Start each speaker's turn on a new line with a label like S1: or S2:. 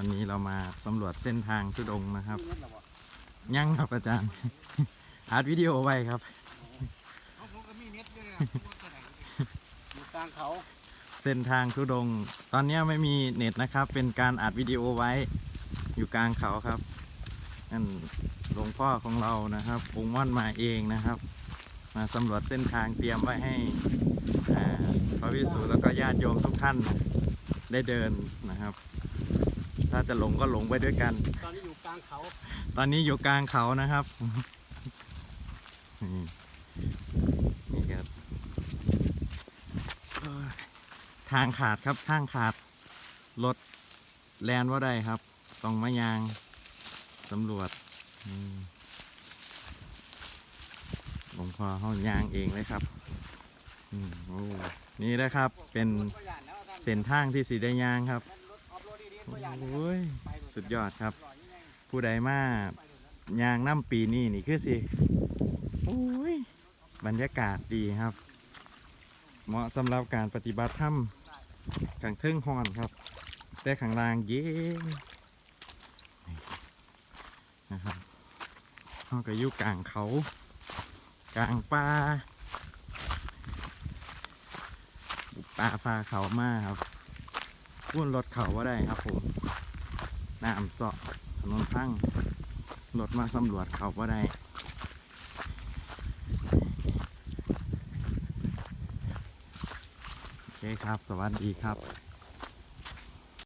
S1: วันนี้เรามาสำรวจเส้นทางทุดงค์นะครับ
S2: เงินหรอวะ
S1: ยังครับอาจารย์อัดวิดีโอไว้ครับ
S2: เอาผมก็มีเน็ตด้วยนะอยู่กลางเขา
S1: เส้นทางทุดงค์ตอนนี้ไม่มีเน็ตนะครับ เป็นการอัดวิดีโอไว้อยู่กลางเขาครับนั่นหลวงพ่อของเรานะครับองค์ม่อนมาเองนะครับ มาสำรวจเส้นทางเตรียมไว้ให้อ่าพระวิสุแล้วก็ญาติโยมทุกท่านได้เดินนะครับ ถ้าจะหลงก็หลงไปด้วยกัน
S2: ตอนนี้อยู่กลางเขา
S1: ตอนนี้อยู่กลางเขานะครับนี่นี่ครับเอ้ยทางขาดครับทางขาดรถแลนว่าได้ครับ ต้องมายางสำรวจอืมหลวงพ่อห้องยางเองเลยครับอืมโอ้นี่นะครับเป็น
S2: รถก็ย่านแล้วท่าน
S1: เส้นทางที่สีได้ยางครับ
S2: รถออฟ โอ้
S1: ยสุดยอดครับ ผู้ใดมายางน้ำปีนี่นี่คือสิโอ้ยบรรยากาศดีครับ เหมาะสำหรับการปฏิบัติธรรมขังเทิงหอนครับ แต่ขังล่างเย็นนะครับเขาก็อยู่กลางเขา กลางป่าป่าฟ้าเขามากครับ พุ่นรถเขาว่าได้ครับผมน้ำเสาะถนนพังรถมาสำรวจเขาว่าได้โอเคครับ สวัสดีครับ